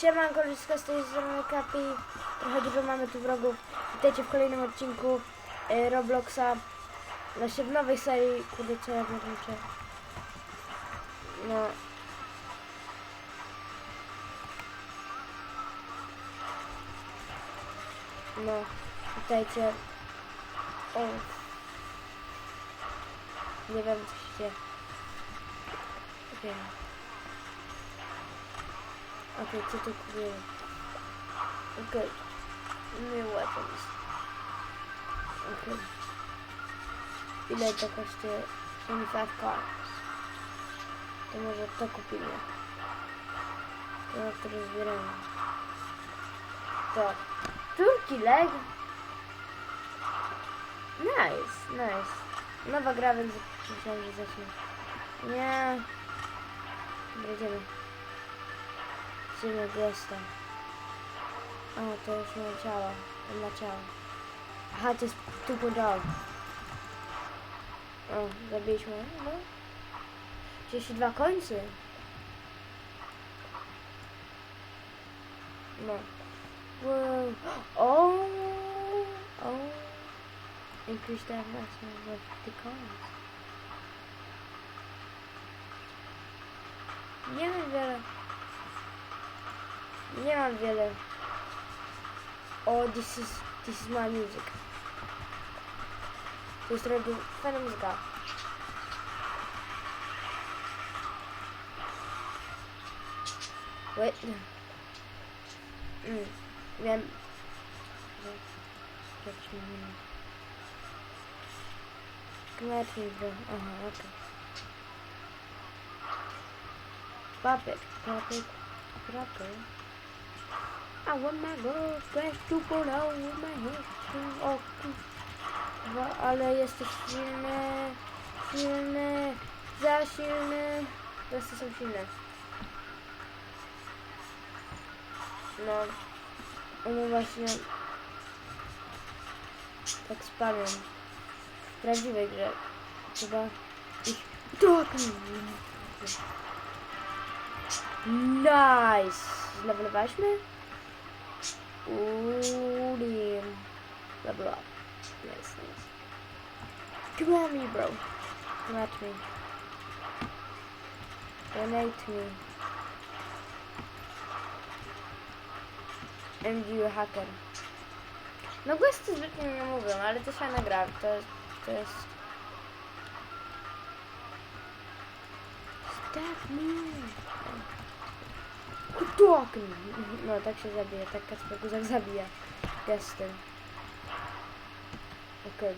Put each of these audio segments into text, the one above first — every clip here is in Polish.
Siemanko, wszystko z tej strony Kapi. Trochę dużo mamy tu wrogów. Witajcie w kolejnym odcinku e, Robloxa. Znaczy w nowej serii. Kurde, co ja włączę? No. No, witajcie. O. Nie wiem, co się dzieje. Okej. Okej, co tu kupiłem? Okej. New weapons. Okej. Ile to kosztuje? 25 cards. To może to kupimy. To na które zbieramy. To. Turkey leg. Nice, nice. Nowa gra, więc myślałem, że zacznę. Nie. Dobra, Idziemy gesta. O, to już ma ciała. To ma ciało. Aha, to jest tu podał. O, zabiliśmy. No. 32 końcy. No. Wow. O! O! Increase that maximum of the coins. Nie mam wiele. Nie mam wiele. O, oh, this is, this is my music. To jest trochę fajna muzyka. Wait. Mm, wiem. moment. Gladly, bro. Aha, okej. Okay. Puppet, puppet, puppet. I want my girlfriend to go down with my head to o, kurwa, ale jesteś silny, silny, za silny. Wreszcie są silne. No, one właśnie tak spamią. W prawdziwej grze trzeba ich tak. Nice! Zlewelowaliśmy? Damn. Level up. Nice, nice. Come bro. Come at. Donate me. And you hacker. No gesty zbytnio nie mówią, ale to jest fajna gra. To, to jest... Me. Kutoken. No, tak się zabija, tak Kacper Guzak zabija. Gestem. Okej.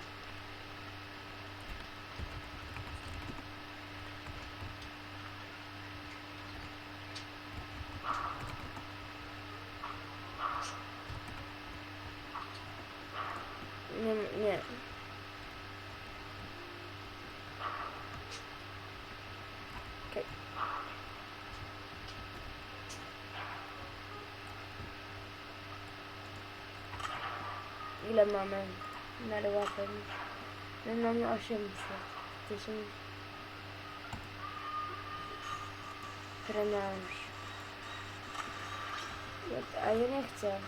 Nie, nie. Okej. Ile mamy na łapem? My mamy 800. To są trenaż. A ja nie chcę.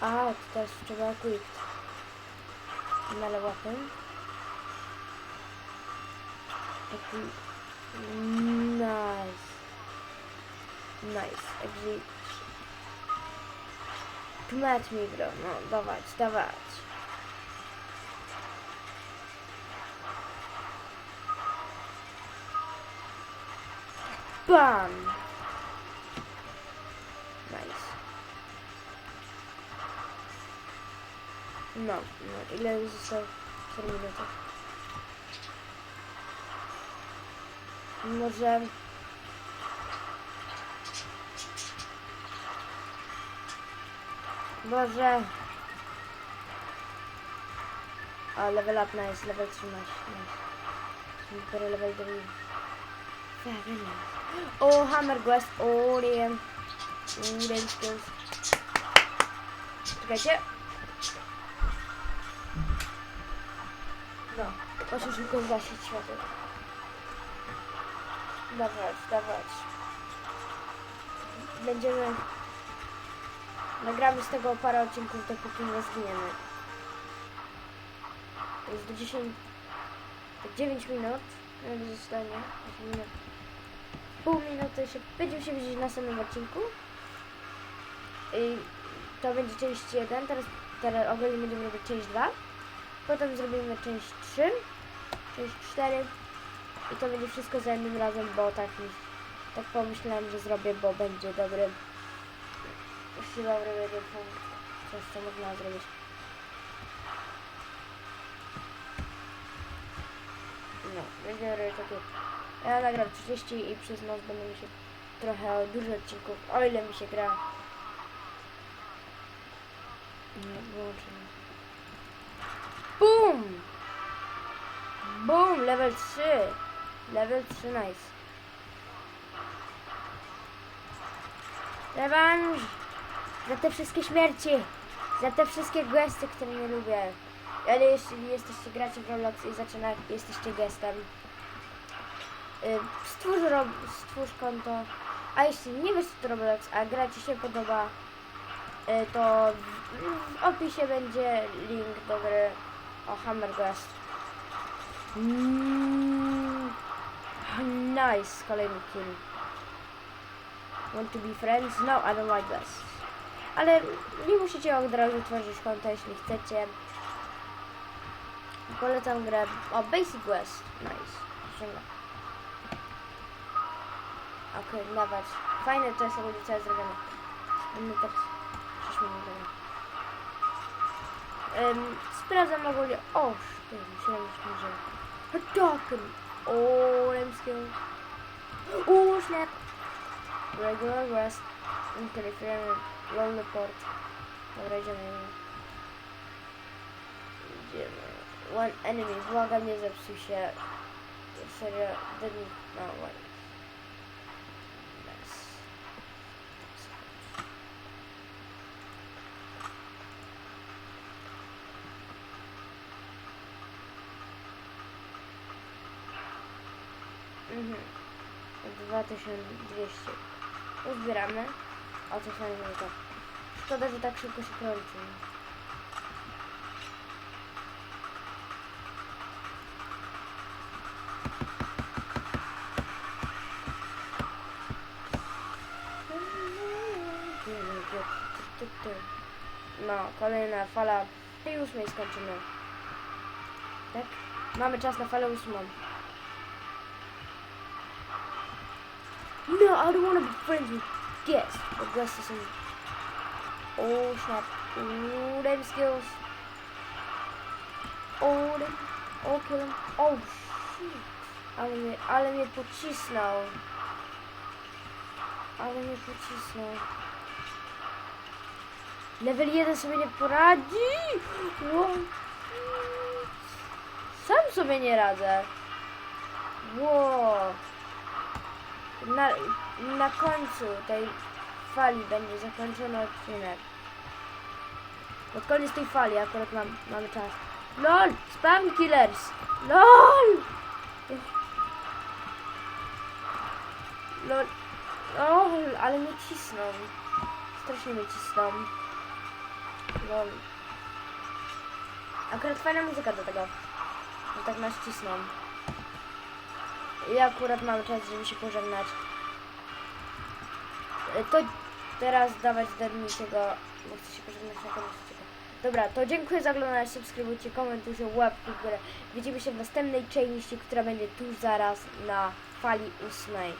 A, to teraz trzeba quick. Na łapem. Taki... Nice. Nice, exit. Kmet mi bro, no dawać, dawać. Bam! Nice. No, no, ile zostało? 4 minuty. Może... Boże. O, level up, nice, level 13, nice. Super level 3. Very nice. O, hammer quest, o, nie. Nie skills. Czekajcie. No, muszę szybko zgasić światło. Dawać, dawać. Będziemy... Nagramy z tego parę odcinków, dopóki nie zginiemy. To jest do 10... Tak 9 minut. Jak zostanie. 8 minut. Pół minuty się... Będziemy się widzieć w następnym odcinku. I to będzie część 1. Teraz, teraz ogólnie będziemy robić część 2. Potem zrobimy część 3. Część 4. I to będzie wszystko za jednym razem, bo tak tak pomyślałem, że zrobię, bo będzie dobry. Jeśli dobry będzie punkt. Coś, co można zrobić. No, będziemy robić takie... Ja nagram 30 i przez noc będę mi się trochę dużo odcinków, o ile mi się gra. Nie, wyłączymy. BOOM! Boom! Level 3! Level 3, nice. Rewanż! Za te wszystkie śmierci! Za te wszystkie gesty, które nie lubię. Ale jeśli jesteście gracze w Roblox i zaczyna, jesteście gestem, y, stwórz, ro, stwórz konto. A jeśli nie wiesz co to Roblox, a gra Ci się podoba, y, to w, opisie będzie link do gry o Hammer Quest. Mm, nice, kolejny kill. Want to be friends? No, I don't like this. Ale nie musicie od razu tworzyć konta, jeśli chcecie. Polecam grę. O, Basic Quest. Nice. Ściągam. Okej, dawać. Fajne to jest ogólnie całe zrobione. Będę teraz 6 minut um, Sprawdzam ogólnie. O, ty, myślałem, że. Hadoken. Oh, them skills. Oh, snap. Regular rest. Interference. Roll report. Dobra, idziemy. Idziemy. One enemy. Błagam, nie zepsuł się. Serio. Didn't. No, one. Nice. Mhm. 2200. Uzbieramy. O, coś na minuta. Szkoda, że tak szybko się kończy. No, kolejna fala. I ósmej skończymy. Tak? Mamy czas na falę ósmą. No, I don't want to be friends with guests is in... Oh, snap. Ooh, them skills. Oh, them. Oh, kill him. Oh, shit. Ale mnie, ale mnie pocisnął. Ale mnie pocisnął. Level 1 sobie nie poradzi. Wow. Sam sobie nie radzę. Wow na, na końcu tej fali będzie zakończony odcinek. Pod koniec tej fali akurat mam, mamy czas. LOL! Spam killers! LOL! LOL! LOL! Ale mnie cisną. Strasznie mnie cisną. LOL. Akurat fajna muzyka do tego. Że tak nas cisną. I akurat mamy czas, żeby się pożegnać. E, To teraz dawać Dermisiego, bo chcę się pożegnać na koniec. Dobra, to dziękuję za oglądanie, subskrybujcie, komentujcie, łapki w górę. Widzimy się w następnej części, która będzie tuż zaraz na fali ósmej.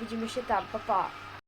Widzimy się tam, pa pa.